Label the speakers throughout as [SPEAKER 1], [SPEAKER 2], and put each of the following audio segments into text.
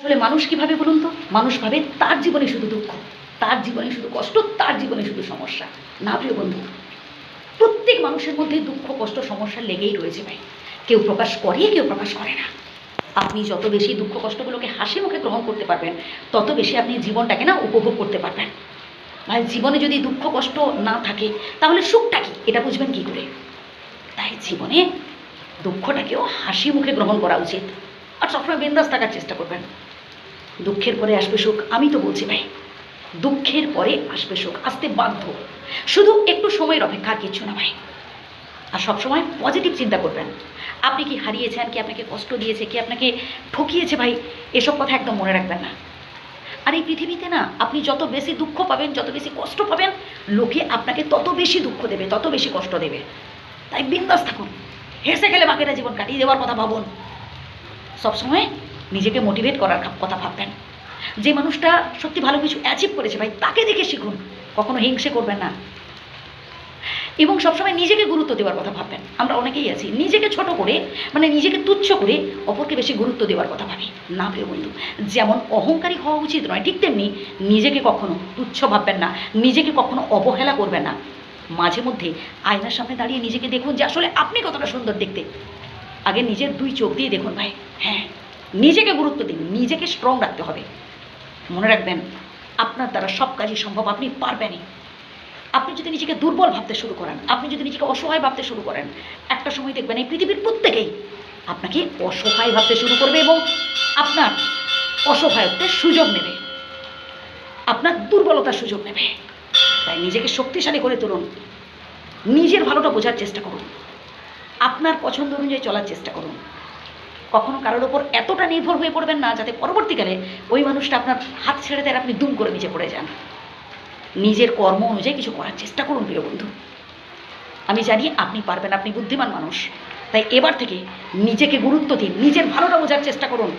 [SPEAKER 1] আসলে মানুষ কীভাবে বলুন তো? মানুষ ভাবে তার জীবনে শুধু দুঃখ, তার জীবনে শুধু কষ্ট, তার জীবনে শুধু সমস্যা। না প্রিয় বন্ধু, প্রত্যেক মানুষের মধ্যে দুঃখ, কষ্ট, সমস্যা লেগেই রয়েছে ভাই। কেউ প্রকাশ করে, কেউ প্রকাশ করে না। আপনি যত বেশি দুঃখ, কষ্টগুলোকে হাসি মুখে গ্রহণ করতে পারবেন, তত বেশি আপনি জীবনটাকে না উপভোগ করতে পারবেন। ভাই, জীবনে যদি দুঃখ, কষ্ট না থাকে, তাহলে সুখটা কি? এটা বুঝবেন কি করে? তাই জীবনে দুঃখটাকেও হাসি মুখে গ্রহণ করা উচিত। আর সবসময় বিন্দাস থাকার চেষ্টা করবেন। দুঃখের পরে আসবে সুখ, আমি তো বলছি ভাই। দুঃখের পরে আসবে সুখ, আসতে বাধ্য। শুধু একটু সময়ের অপেক্ষা আর কিচ্ছু না ভাই। আর সবসময় পজিটিভ চিন্তা করবেন। আপনি কি হারিয়েছেন, কি আপনাকে কষ্ট দিয়েছে, কি আপনাকে ঠকিয়েছে ভাই, এসব কথা একদম মনে রাখবেন না। আর এই পৃথিবীতে না, আপনি যত বেশি দুঃখ পাবেন, যত বেশি কষ্ট পাবেন, লোকে আপনাকে তত বেশি দুঃখ দেবে, তত বেশি কষ্ট দেবে। তাই বিন্দাস থাকুন। হেসে গেলে বাকিটা জীবন কাটিয়ে দেওয়ার কথা ভাবুন। সবসময় নিজেকে মোটিভেট করার কথা ভাববেন। যে মানুষটা সত্যি ভালো কিছু অ্যাচিভ করেছে ভাই, তাকে দেখে শিখুন। কখনো হিংসে করবেন না। এবং সবসময় নিজেকে গুরুত্ব দেওয়ার কথা ভাববেন। আমরা অনেকেই আছি, নিজেকে ছোট করে মানে নিজেকে তুচ্ছ করে অপরকে বেশি গুরুত্ব দেওয়ার কথা ভাবি। না, প্রিয় বন্ধু, যেমন অহংকারী হওয়া উচিত নয়, ঠিক তেমনি নিজেকে কখনো তুচ্ছ ভাববেন না, নিজেকে কখনো অবহেলা করবেন না। মাঝে মধ্যে আয়নার সামনে দাঁড়িয়ে নিজেকে দেখুন যে আসলে আপনি কতটা সুন্দর দেখতে। আগে নিজের দুই চোখ দিয়ে দেখুন ভাই। হ্যাঁ নিজেকে গুরুত্ব দিন, নিজেকে স্ট্রং রাখতে হবে। মনে রাখবেন, আপনার দ্বারা সব কাজই সম্ভব, আপনি পারবেনই। আপনি যদি নিজেকে দুর্বল ভাবতে শুরু করেন, আপনি যদি নিজেকে অসহায় ভাবতে শুরু করেন, একটা সময় দেখবেন এই পৃথিবীর প্রত্যেকেই আপনাকে অসহায় ভাবতে শুরু করবে এবং আপনার অসহায়ত্বের সুযোগ নেবে। আপনার দুর্বলতার সুযোগ নেবে। তাই নিজেকে শক্তিশালী করে তুলুন। নিজের ভালোটা বোঝার চেষ্টা করুন। আপনার পছন্দ অনুযায়ী চলার চেষ্টা করুন। কখনো কারোর ওপর এতটা নির্ভর হয়ে পড়বেন না যাতে পরবর্তীকালে ওই মানুষটা আপনার হাত ছেড়ে দেয় আপনি দুম করে নিচে পড়ে যান। নিজের কর্ম অনুযায়ী কিছু করার চেষ্টা করুন, প্রিয় বন্ধু। আমি জানি আপনি পারবেন, আপনি বুদ্ধিমান মানুষ। তাই এবার থেকে নিজেকে গুরুত্ব দিন, নিজের ভালোটা বোঝার চেষ্টা করুন।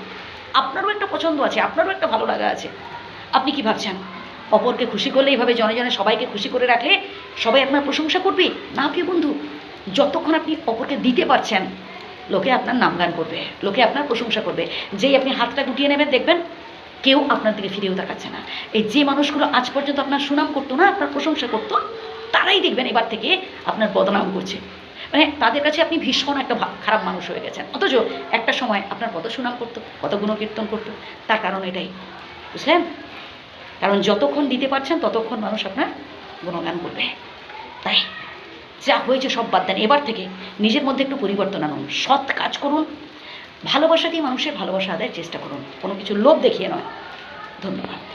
[SPEAKER 1] আপনারও একটা পছন্দ আছে, আপনারও একটা ভালো লাগা আছে। আপনি কি ভাবছেন? অপরকে খুশি করলে এইভাবে জনে জনে সবাইকে খুশি করে রাখলে সবাই আপনার প্রশংসা করবে? না, প্রিয় বন্ধু, যতক্ষণ আপনি অপরকে দিতে পারছেন লোকে আপনার নামগান করবে, লোকে আপনার প্রশংসা করবে। যেই আপনি হাতটা গুটিয়ে নেবেন, দেখবেন কেউ আপনার দিকে ফিরেও তাকাচ্ছে না। এই যে মানুষগুলো আজ পর্যন্ত আপনার সুনাম করতো না, আপনার প্রশংসা করতো, তারাই দেখবেন এবার থেকে আপনার বদনাম করছে। মানে তাদের কাছে আপনি ভীষণ একটা খারাপ মানুষ হয়ে গেছেন। অথচ একটা সময় আপনার কত সুনাম করতো, কত গুণকীর্তন করতো, তার কারণ এটাই। বুঝলেন? কারণ যতক্ষণ দিতে পারছেন, ততক্ষণ মানুষ আপনার গুণগান করবে। তাই যা হয়েছে সব বাদ দেন। এবার থেকে নিজের মধ্যে একটু পরিবর্তন আনুন। সৎ কাজ করুন। ভালোবাসা দিয়ে মানুষের ভালোবাসা আদায়ের চেষ্টা করুন। কোনো কিছু লোভ দেখিয়ে নয়। ধন্যবাদ।